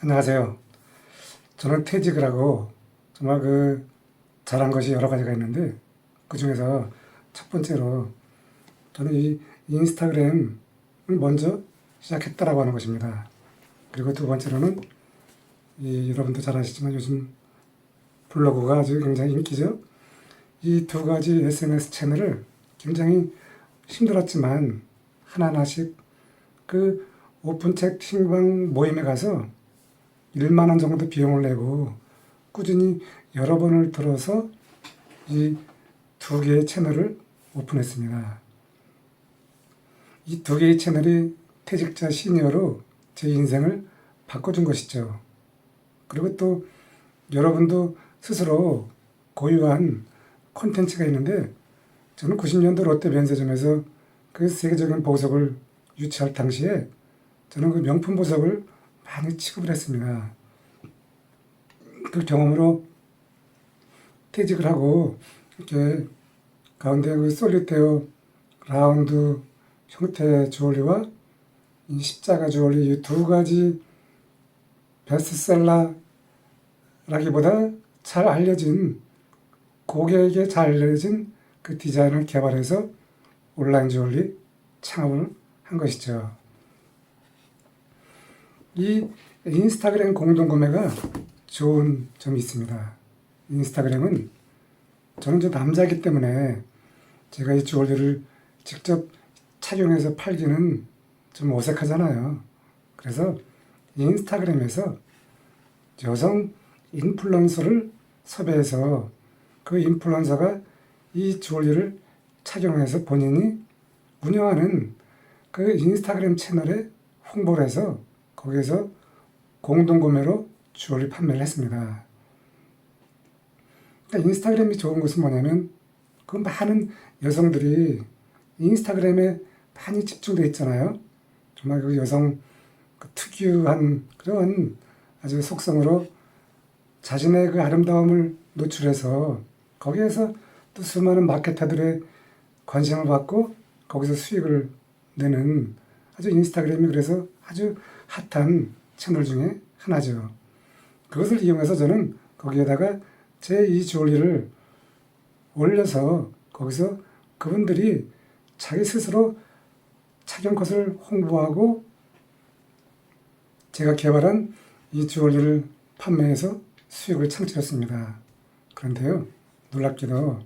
안녕하세요. 저는 퇴직을 하고 정말 그 잘한 것이 여러 가지가 있는데 그 중에서 첫 번째로 저는 이 인스타그램을 먼저 시작했다라고 하는 것입니다. 그리고 두 번째로는 이 여러분도 잘 아시지만 요즘 블로그가 아주 굉장히 인기죠. 이 두 가지 SNS 채널을 굉장히 힘들었지만 하나하나씩 그 오픈 채팅방 모임에 가서 1만 원 정도 비용을 내고 꾸준히 여러 번을 들어서 이 두 개의 채널을 오픈했습니다. 이 두 개의 채널이 퇴직자 시니어로 제 인생을 바꿔준 것이죠. 그리고 또 여러분도 스스로 고유한 콘텐츠가 있는데 저는 90년도 롯데 면세점에서 그 세계적인 보석을 유치할 당시에 저는 그 명품 보석을 많이 취급을 했습니다. 그 경험으로 퇴직을 하고 이렇게 가운데 그 솔리테어 라운드 형태의 주얼리와 이 십자가 주얼리 이 두 가지 베스트셀러라기보다 잘 알려진 고객에게 잘 알려진 그 디자인을 개발해서 온라인 주얼리 창업을 한 것이죠. 이 인스타그램 공동 구매가 좋은 점이 있습니다. 인스타그램은 저는 저 남자이기 때문에 제가 이 주얼리를 직접 착용해서 팔기는 좀 어색하잖아요. 그래서 인스타그램에서 여성 인플루언서를 섭외해서 그 인플루언서가 이 주얼리를 착용해서 본인이 운영하는 그 인스타그램 채널에 홍보를 해서 거기에서 공동 구매로 주얼리 판매를 했습니다. 그러니까 인스타그램이 좋은 것은 뭐냐면 그 많은 여성들이 인스타그램에 많이 집중돼 있잖아요. 정말 그 여성 그 특유한 그런 아주 속성으로 자신의 그 아름다움을 노출해서 거기에서 또 수많은 마케터들의 관심을 받고 거기서 수익을 내는 아주 인스타그램이 그래서 아주 핫한 채널 중에 하나죠. 그것을 이용해서 저는 거기에다가 제이 주얼리를 올려서 거기서 그분들이 자기 스스로 착용 컷을 홍보하고 제가 개발한 이 주얼리를 판매해서 수익을 창출했습니다. 그런데요, 놀랍게도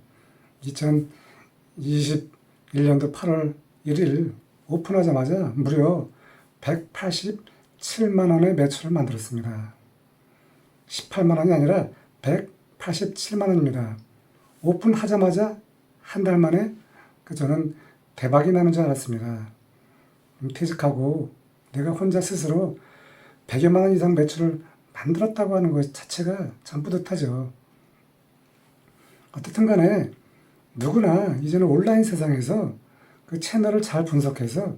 2021년도 8월 1일 오픈하자마자 무려 187만 원의 매출을 만들었습니다. 18만 원이 아니라 187만 원입니다. 오픈하자마자 한 달 만에 그 저는 대박이 나는 줄 알았습니다. 음, 퇴직하고 내가 혼자 스스로 100여만 원 이상 매출을 만들었다고 하는 것 자체가 참 뿌듯하죠. 어떻든 간에 누구나 이제는 온라인 세상에서 그 채널을 잘 분석해서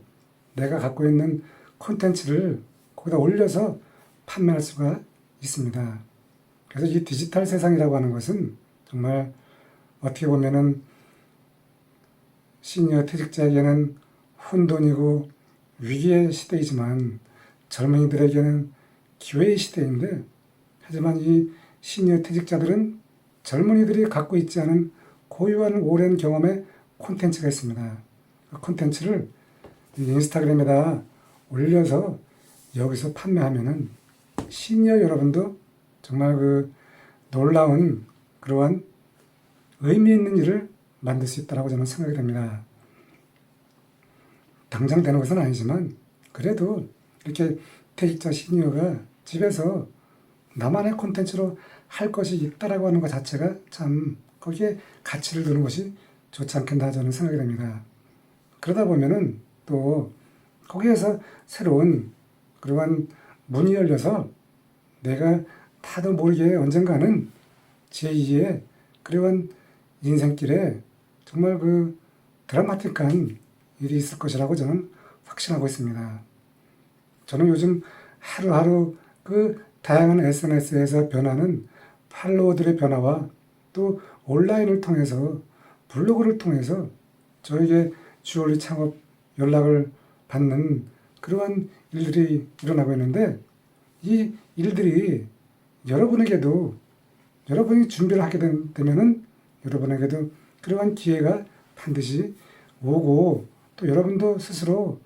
내가 갖고 있는 콘텐츠를 거기다 올려서 판매할 수가 있습니다. 그래서 이 디지털 세상이라고 하는 것은 정말 어떻게 보면은 시니어 퇴직자에게는 혼돈이고 위기의 시대이지만 젊은이들에게는 기회의 시대인데 하지만 이 시니어 퇴직자들은 젊은이들이 갖고 있지 않은 고유한 오랜 경험의 콘텐츠가 있습니다. 그 콘텐츠를 인스타그램에다 올려서 여기서 판매하면은 시니어 여러분도 정말 그 놀라운 그러한 의미 있는 일을 만들 수 있다고 저는 생각이 됩니다. 당장 되는 것은 아니지만 그래도 이렇게 퇴직자 시니어가 집에서 나만의 콘텐츠로 할 것이 있다라고 하는 것 자체가 참 거기에 가치를 두는 것이 좋지 않겠나 저는 생각이 됩니다. 그러다 보면은 또 거기에서 새로운 그러한 문이 열려서 내가 다도 모르게 언젠가는 제2의 그러한 인생길에 정말 그 드라마틱한 일이 있을 것이라고 저는 확신하고 있습니다. 저는 요즘 하루하루 그 다양한 SNS에서 변하는 팔로워들의 변화와 또 온라인을 통해서 블로그를 통해서 저에게 주얼리 창업 연락을 받는 그러한 일들이 일어나고 있는데 이 일들이 여러분에게도 여러분이 준비를 하게 된- 되면은 여러분에게도 그러한 기회가 반드시 오고 또 여러분도 스스로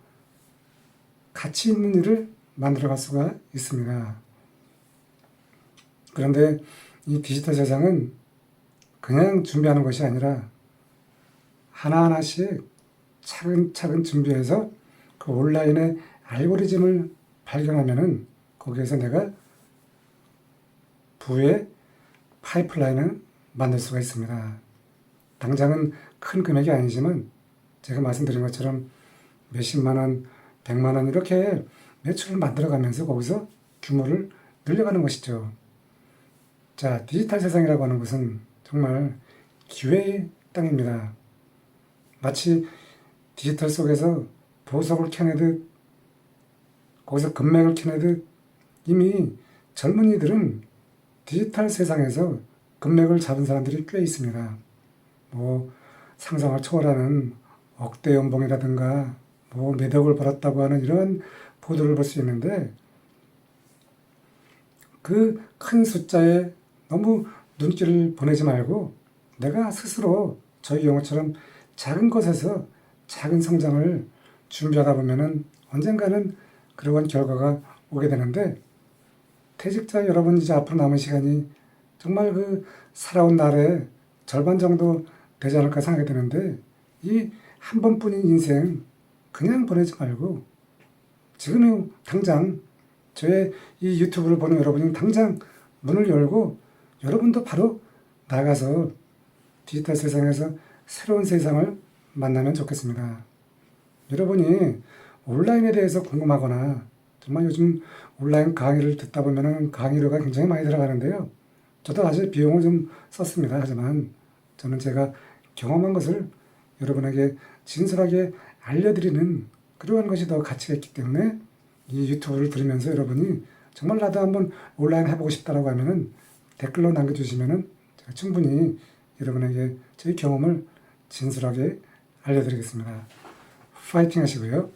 가치 있는 일을 만들어 갈 수가 있습니다. 그런데 이 디지털 세상은 그냥 준비하는 것이 아니라 하나하나씩 차근차근 준비해서 그 온라인의 알고리즘을 발견하면은 거기에서 내가 부의 파이프라인을 만들 수가 있습니다. 당장은 큰 금액이 아니지만 제가 말씀드린 것처럼 몇십만 원, 백만 원 이렇게 매출을 만들어가면서 거기서 규모를 늘려가는 것이죠. 자, 디지털 세상이라고 하는 것은 정말 기회의 땅입니다. 마치 디지털 속에서 보석을 캐내듯 거기서 금맥을 캐내듯 이미 젊은이들은 디지털 세상에서 금맥을 잡은 사람들이 꽤 있습니다. 뭐 상상을 초월하는 억대 연봉이라든가 뭐 매덕을 벌었다고 하는 이런 보도를 볼 수 있는데 그 큰 숫자에 너무 눈길을 보내지 말고 내가 스스로 저희 경우처럼 작은 것에서 작은 성장을 준비하다 보면은 언젠가는 그러한 결과가 오게 되는데 퇴직자 여러분 이제 앞으로 남은 시간이 정말 그 살아온 날의 절반 정도 되지 않을까 생각이 드는데 이 한 번뿐인 인생 그냥 보내지 말고 지금 당장 저의 이 유튜브를 보는 여러분이 당장 문을 열고 여러분도 바로 나가서 디지털 세상에서 새로운 세상을 만나면 좋겠습니다. 여러분이 온라인에 대해서 궁금하거나 정말 요즘 온라인 강의를 듣다 보면은 강의료가 굉장히 많이 들어가는데요. 저도 사실 비용을 좀 썼습니다. 하지만 저는 제가 경험한 것을 여러분에게 진솔하게 알려드리는 그러한 것이 더 가치가 있기 때문에 이 유튜브를 들으면서 여러분이 정말 나도 한번 온라인 해보고 싶다라고 하면은 댓글로 남겨주시면은 제가 충분히 여러분에게 저희 경험을 진솔하게 알려드리겠습니다. 파이팅 하시고요.